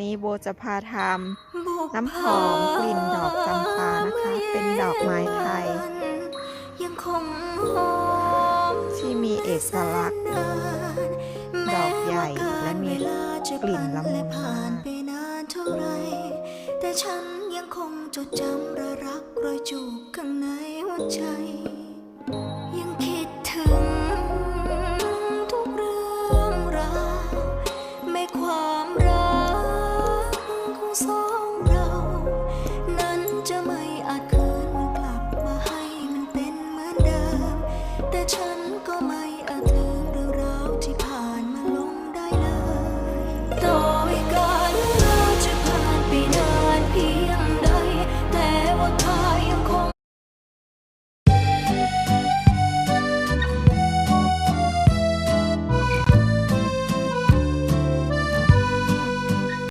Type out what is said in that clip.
นี้โบจะพาทำน้ำหอมกลิ่นดอกจำปานะคะ เป็นดอกไม้ไทย ยังคงหอมที่มีเอกลักษณ์นานดอกใหญ่และมีแม้ว่ากลิ่นละมุนผ่านมากไปนานเท่าไรแต่ฉันยังคงจดจำและรักรอยจูบข้างในหัวใจ 的刹。